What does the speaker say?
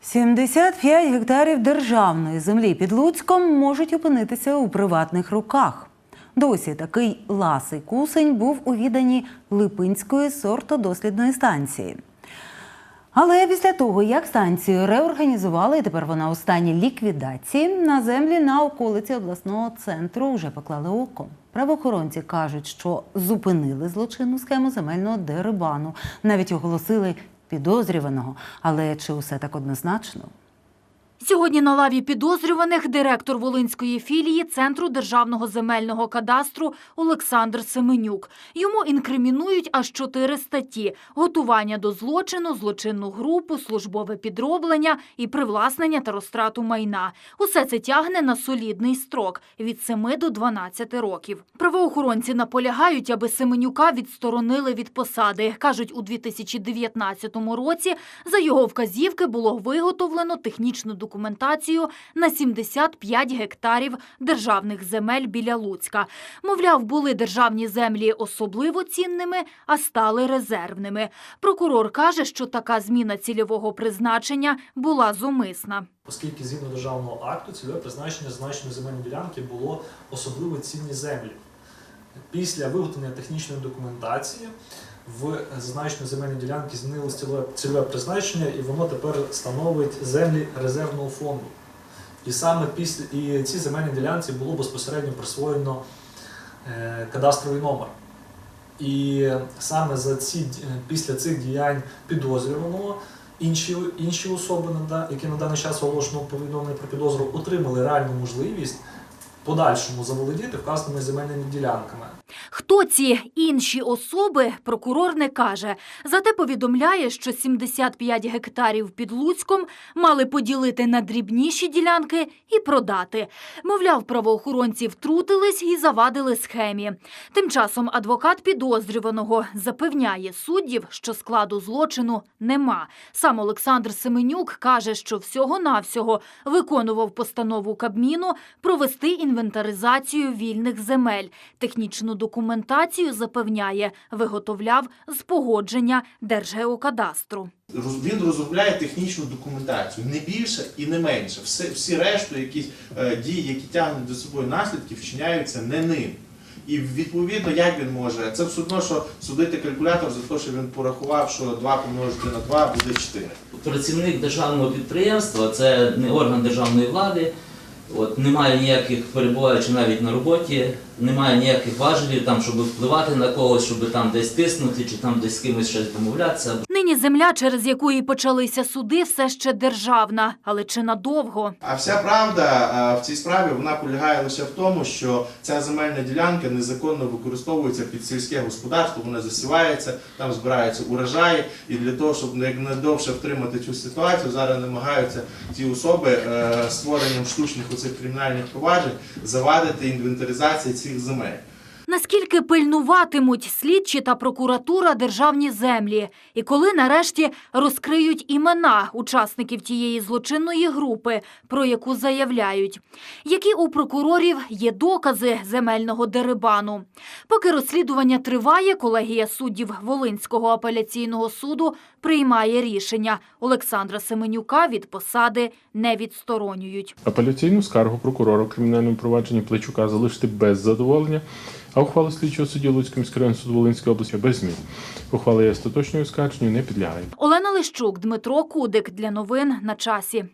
75 гектарів державної землі під Луцьком можуть опинитися у приватних руках. Досі такий ласий кусень був у віданні Липинської сортодослідної станції. Але після того, як станцію реорганізували, і тепер вона у стані ліквідації, на землі на околиці обласного центру вже поклали око. Правоохоронці кажуть, що зупинили злочинну схему земельного дерибану, навіть оголосили підозрюваного. Але чи усе так однозначно? Сьогодні на лаві підозрюваних директор Волинської філії Центру державного земельного кадастру Олександр Семенюк. Йому інкримінують аж чотири статті: готування до злочину, злочинну групу, службове підроблення і привласнення та розтрату майна. Усе це тягне на солідний строк від 7 до 12 років. Правоохоронці наполягають, аби Семенюка відсторонили від посади. кажуть, у 2019 році за його вказівки було виготовлено технічну документацію на 75 гектарів державних земель біля Луцька. Мовляв, були державні землі особливо цінними, а стали резервними. Прокурор каже, що така зміна цільового призначення була зумисна. Оскільки згідно державного акту цільове призначення зазначеної земельної ділянки було особливо цінні землі. Після виготовлення технічної документації в зазначеної земельної ділянки змінилось цільове, призначення, і воно тепер становить землі резервного фонду. І саме після і цій земельній ділянці було безпосередньо присвоєно е, кадастровий номер. І саме за ці, після цих діянь підозрюваного інші, інші особи, які на даний час оголошено повідомлення про підозру, отримали реальну можливість подальшому заволодіти вказаними земельними ділянками. Хто ці інші особи, прокурор не каже. Зате повідомляє, що 75 гектарів під Луцьком мали поділити на дрібніші ділянки і продати. Мовляв, правоохоронці втрутились і завадили схемі. Тим часом адвокат підозрюваного запевняє суддів, що складу злочину нема. Сам Олександр Семенюк каже, що всього-навсього виконував постанову Кабміну провести інвентаризацію вільних земель. Технічну документацію запевняє, виготовляв з погодження Держгеокадастру. Він розробляє технічну документацію, не більше і не менше. Все, всі решту, якісь е, дії, які тягнуть за собою наслідки, вчиняються не ним. І відповідно, як він може, це все одно, що судити калькулятор за те, що він порахував, що 2 помножити на 2 буде 4. працівник державного підприємства, це не орган державної влади, от, немає ніяких перебуваючи навіть на роботі, немає ніяких важелів, там, щоб впливати на когось, щоб там десь тиснути чи там десь з кимось щось домовлятися. Нині земля, через яку і почалися суди, все ще державна, але чи надовго? А вся правда в цій справі вона полягає лише в тому, що ця земельна ділянка незаконно використовується під сільське господарство, вона засівається, там збираються урожаї, і для того, щоб якнайдовше втримати цю ситуацію, зараз намагаються ці особи е, створенням штучних оцих кримінальних проваджень завадити інвентаризації цих земель. Наскільки пильнуватимуть слідчі та прокуратура державні землі, і коли нарешті розкриють імена учасників тієї злочинної групи, про яку заявляють, які у прокурорів є докази земельного дерибану. Поки розслідування триває, колегія суддів Волинського апеляційного суду приймає рішення. Олександра Семенюка від посади не відсторонюють. Апеляційну скаргу прокурора у кримінальному провадженні Плечука залишити без задоволення, а ухвала слідчого судді Луцького міського суду Волинської області без змін. Ухвала є остаточною скарженню не підлягає. Олена Лищук, Дмитро Кудик для новин на часі.